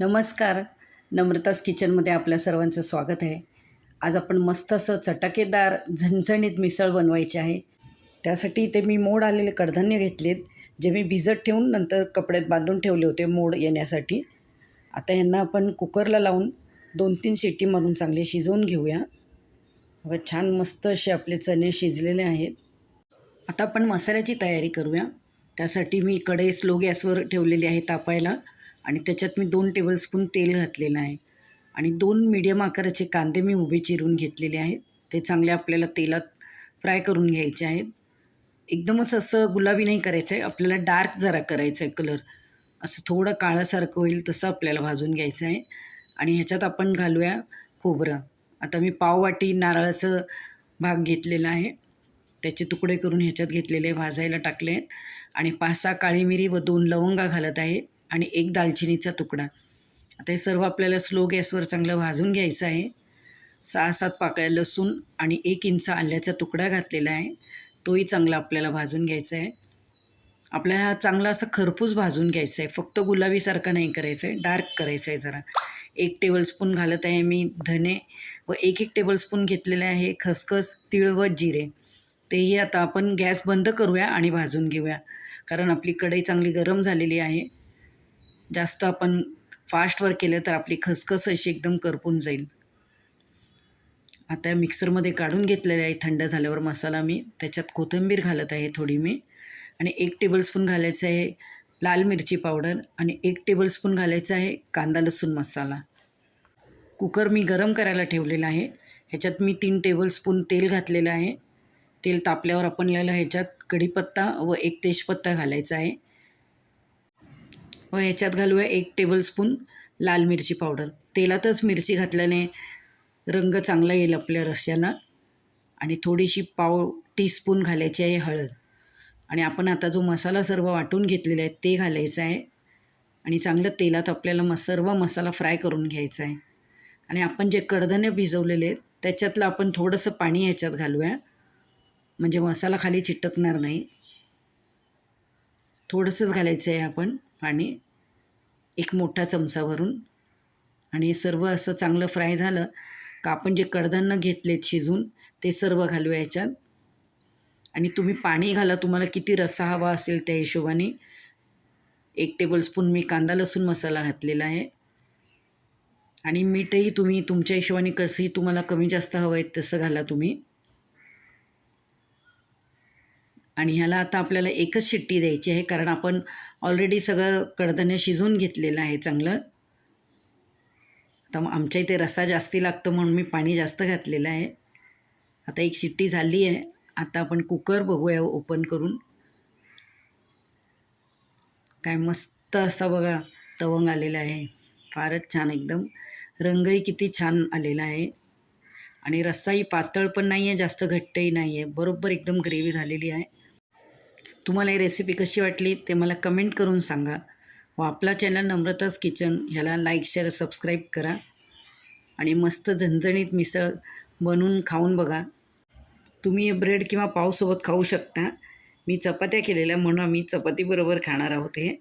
नमस्कार. नम्रतास किचनमध्ये आपल्या सर्वांचं स्वागत आहे. आज आपण मस्त असं चटाकेदार झणझणीत मिसळ बनवायची आहे. त्यासाठी इथे मी मोड आलेले कडधान्य घेतलेत जे मी भिजत ठेवून नंतर कपड्यात बांधून ठेवले होते मोड येण्यासाठी. आता यांना आपण कुकरला लावून दोन तीन शिट्टी मारून चांगले शिजवून घेऊया. व छान मस्त असे आपले चणे शिजलेले आहेत. आता आपण मसाल्याची तयारी करूया. त्यासाठी मी कढई स्लो गॅसवर ठेवलेली आहे तापायला. आणि त्याच्यात मी दोन टेबलस्पून तेल घातलेलं आहे. आणि दोन मीडियम आकाराचे कांदे मी उभे चिरून घेतलेले आहेत. ते चांगले आपल्याला तेलात फ्राय करून घ्यायचे आहेत. एकदमच असं गुलाबी नाही करायचं आहे आपल्याला डार्क जरा करायचं आहे कलर असं थोडं काळासारखं होईल तसं आपल्याला भाजून घ्यायचं आहे. आणि ह्याच्यात आपण घालूया खोबरं. आता मी पाववाटी नारळाचं भाग घेतलेला आहे. त्याचे तुकडे करून ह्याच्यात घेतलेले भाजायला टाकले आहेत आणि पाच सहा काळी मिरी व दोन लवंगा घालत आहे. आणि एक दालचिनीचा तुकडा. आता हे सर्व आपल्याला स्लो गॅसवर चांगलं भाजून घ्यायचं आहे. सहा सात पाकळ्या लसूण आणि एक इंच आल्याचा तुकडा घातलेला आहे. तोही चांगला आपल्याला भाजून घ्यायचा आहे. आपल्याला हा चांगला असं खरपूस भाजून घ्यायचा आहे. फक्त गुलाबीसारखा नाही करायचं आहे. डार्क करायचं आहे जरा. एक टेबलस्पून घालत आहे मी धने व एक एक टेबलस्पून घेतलेले आहे खसखस तीळ व जिरे. तेही आता आपण गॅस बंद करूया आणि भाजून घेऊया. कारण आपली कढई चांगली गरम झालेली आहे. जास्त आपण फास्टवर केलं तर आपली खसखस अशी एकदम करपून जाईल. आता मिक्सरमध्ये काढून घेतलेले आहे थंड झाल्यावर मसाला मी. त्याच्यात कोथिंबीर घालत आहे थोडी मी. आणि एक टेबलस्पून घालायचं आहे लाल मिरची पावडर आणि एक टेबलस्पून घालायचं आहे कांदा लसूण मसाला. कुकर मी गरम करायला ठेवलेला आहे. ह्याच्यात मी तीन टेबलस्पून तेल घातलेलं आहे. तेल तापल्यावर आपण ह्याच्यात कढीपत्ता व एक तेजपत्ता घालायचा आहे. मग ह्याच्यात घालूया एक टेबलस्पून लाल मिरची पावडर तेलातच मिरची घातल्याने रंग चांगला येईल आपल्या रश्श्याला आणि थोडीशी पाव टीस्पून घालायची आहे हळद. आणि आपण आता जो मसाला सर्व वाटून घेतलेला आहे ते घालायचं आहे. आणि चांगलं तेलात आपल्याला म सर्व मसाला फ्राय करून घ्यायचा आहे. आणि आपण जे कडधान्य भिजवलेले आहेत त्याच्यातलं आपण थोडंसं पाणी ह्याच्यात घालूया. म्हणजे मसाला खाली चिटकणार नाही. थोडंसंच घालायचं आहे आपण. पाणी एक मोठा चमचा भरून आणि सर्व असं चांगलं फ्राय झालं का आपण जे कडधान्य घेतलेत शिजून ते सर्व घालूया याच्यात आणि तुम्ही पाणी घाला तुम्हाला किती रस्सा हवा असेल त्या हिशोबाने. एक टेबलस्पून मी कांदा लसूण मसाला घातलेला आहे. आणि मीठही तुम्ही तुमच्या हिशोबाने कसंही तुम्हाला कमी जास्त हवं आहे तसं घाला तुम्ही. आणि ह्याला आता आपल्याला एकच शिट्टी द्यायची आहे कारण आपण ऑलरेडी सगळं कडधान्य शिजवून घेतलेलं आहे चांगलं. तर आमच्या इथे रस्सा जास्ती लागतो म्हणून मी पाणी जास्त घातलेलं आहे. आता एक शिट्टी झाली आहे. आता आपण कुकर बघूया ओपन करून. काय मस्त असा बघा तवंग आलेला आहे. फारच छान एकदम. रंगही किती छान आलेला आहे. आणि रस्साही पातळ पण नाही आहे जास्त घट्टही नाही आहे बरोबर एकदम ग्रेव्ही झालेली आहे. तुम्हाला ही रेसिपी कशी वाटली ते मला कमेंट करून सांगा. व आपला चॅनल नम्रताच किचन ह्याला लाईक शेअर सबस्क्राईब करा. आणि मस्त झणझणीत मिसळ बनवून खाऊन बघा. तुम्ही हे ब्रेड किंवा पावसोबत खाऊ शकता. मी चपात्या केलेल्या म्हणून आम्ही चपातीबरोबर खाणार आहोत हे.